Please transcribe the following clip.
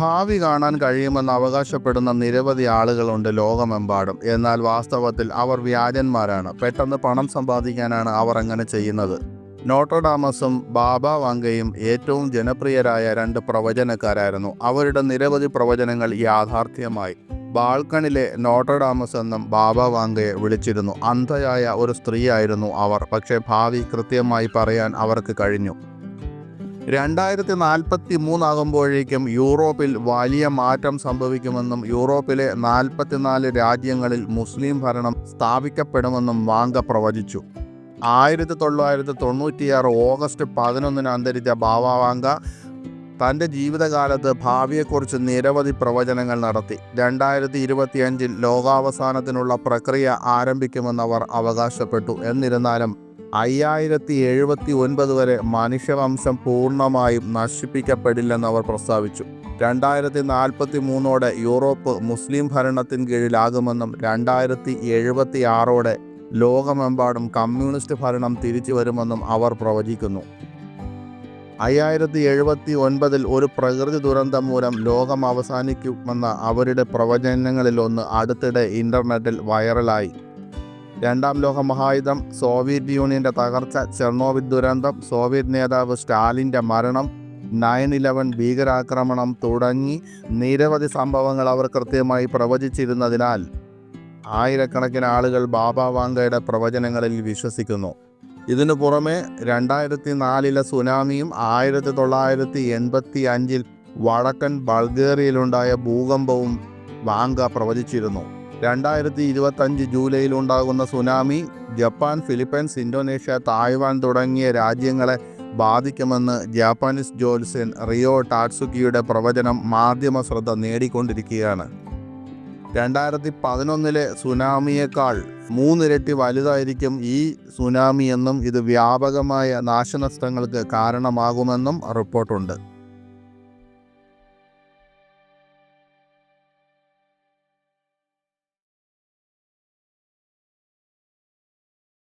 ഭാവി കാണാൻ കഴിയുമെന്ന് അവകാശപ്പെടുന്ന നിരവധി ആളുകളുണ്ട് ലോകമെമ്പാടും. എന്നാൽ വാസ്തവത്തിൽ അവർ വ്യാജന്മാരാണ്. പെട്ടെന്ന് പണം സമ്പാദിക്കാനാണ് അവർ അങ്ങനെ ചെയ്യുന്നത്. നോട്ടോഡാമസും ബാബ വാങ്കയും ഏറ്റവും ജനപ്രിയരായ രണ്ട് പ്രവചനക്കാരായിരുന്നു. അവരുടെ നിരവധി പ്രവചനങ്ങൾ യാഥാർത്ഥ്യമായി. ബാൾക്കണിലെ നോട്ടോഡാമസ് എന്നും ബാബ വാങ്കയെ വിളിച്ചിരുന്നു. അന്ധയായ ഒരു സ്ത്രീയായിരുന്നു അവർ. പക്ഷേ ഭാവി കൃത്യമായി പറയാൻ അവർക്ക് കഴിഞ്ഞു. രണ്ടായിരത്തി നാൽപ്പത്തി മൂന്നാകുമ്പോഴേക്കും യൂറോപ്പിൽ വലിയ മാറ്റം സംഭവിക്കുമെന്നും യൂറോപ്പിലെ നാൽപ്പത്തിനാല് രാജ്യങ്ങളിൽ മുസ്ലിം ഭരണം സ്ഥാപിക്കപ്പെടുമെന്നും വാങ്ക പ്രവചിച്ചു. ആയിരത്തി തൊള്ളായിരത്തി തൊണ്ണൂറ്റിയാറ് ഓഗസ്റ്റ് പതിനൊന്നിന് അന്തരിച്ച ബാബ വാങ്ക തന്റെ ജീവിതകാലത്ത് ഭാവിയെക്കുറിച്ച് നിരവധി പ്രവചനങ്ങൾ നടത്തി. രണ്ടായിരത്തി ഇരുപത്തിയഞ്ചിൽ ലോകാവസാനത്തിനുള്ള പ്രക്രിയ ആരംഭിക്കുമെന്നവർ അവകാശപ്പെട്ടു. എന്നിരുന്നാലും അയ്യായിരത്തി എഴുപത്തി ഒൻപത് വരെ മനുഷ്യവംശം പൂർണമായും നശിപ്പിക്കപ്പെടില്ലെന്ന് അവർ പ്രസ്താവിച്ചു. രണ്ടായിരത്തി നാൽപ്പത്തി മൂന്നോടെ യൂറോപ്പ് മുസ്ലിം ഭരണത്തിന് കീഴിലാകുമെന്നും രണ്ടായിരത്തി എഴുപത്തി ആറോടെ ലോകമെമ്പാടും കമ്മ്യൂണിസ്റ്റ് ഭരണം തിരിച്ചു വരുമെന്നും അവർ പ്രവചിക്കുന്നു. അയ്യായിരത്തി എഴുപത്തി ഒൻപതിൽ ഒരു പ്രകൃതി ദുരന്തം മൂലം ലോകം അവസാനിക്കുമെന്ന അവരുടെ പ്രവചനങ്ങളിലൊന്ന് അടുത്തിടെ ഇന്റർനെറ്റിൽ വൈറലായി. രണ്ടാം ലോക മഹായുദ്ധം സോവിയറ്റ് യൂണിയന്റെ തകർച്ച ചെർണോവിൽ ദുരന്തം സോവിയറ്റ് നേതാവ് സ്റ്റാലിന്റെ മരണം നയൻ ഇലവൻ ഭീകരാക്രമണം തുടങ്ങി നിരവധി സംഭവങ്ങൾ അവർ കൃത്യമായി പ്രവചിച്ചിരുന്നതിനാൽ ആയിരക്കണക്കിന് ആളുകൾ ബാബ വാങ്കയുടെ പ്രവചനങ്ങളിൽ വിശ്വസിക്കുന്നു. ഇതിനു പുറമെ രണ്ടായിരത്തി നാലിലെ സുനാമിയും ആയിരത്തി തൊള്ളായിരത്തി എൺപത്തി അഞ്ചിൽ വടക്കൻ ബൾഗേറിയയിലുണ്ടായ ഭൂകമ്പവും വാങ്ക പ്രവചിച്ചിരുന്നു. രണ്ടായിരത്തി ഇരുപത്തഞ്ച് ജൂലൈയിൽ ഉണ്ടാകുന്ന tsunami Japan Philippines Indonesia Taiwan തുടങ്ങിയ രാജ്യങ്ങളെ ബാധിക്കുമെന്ന് ജാപ്പാനീസ് ജോൽസൻ റിയോ ടാറ്റ്സുക്കിയുടെ പ്രവചനം മാധ്യമ ശ്രദ്ധ നേടിക്കൊണ്ടിരിക്കുകയാണ്. രണ്ടായിരത്തി പതിനൊന്നിലെ സുനാമിയേക്കാൾ മൂന്നിരട്ടി വലുതായിരിക്കും ഈ സുനാമിയെന്നും ഇത് വ്യാപകമായ നാശനഷ്ടങ്ങൾക്ക് കാരണമാകുമെന്നും റിപ്പോർട്ടുണ്ട്.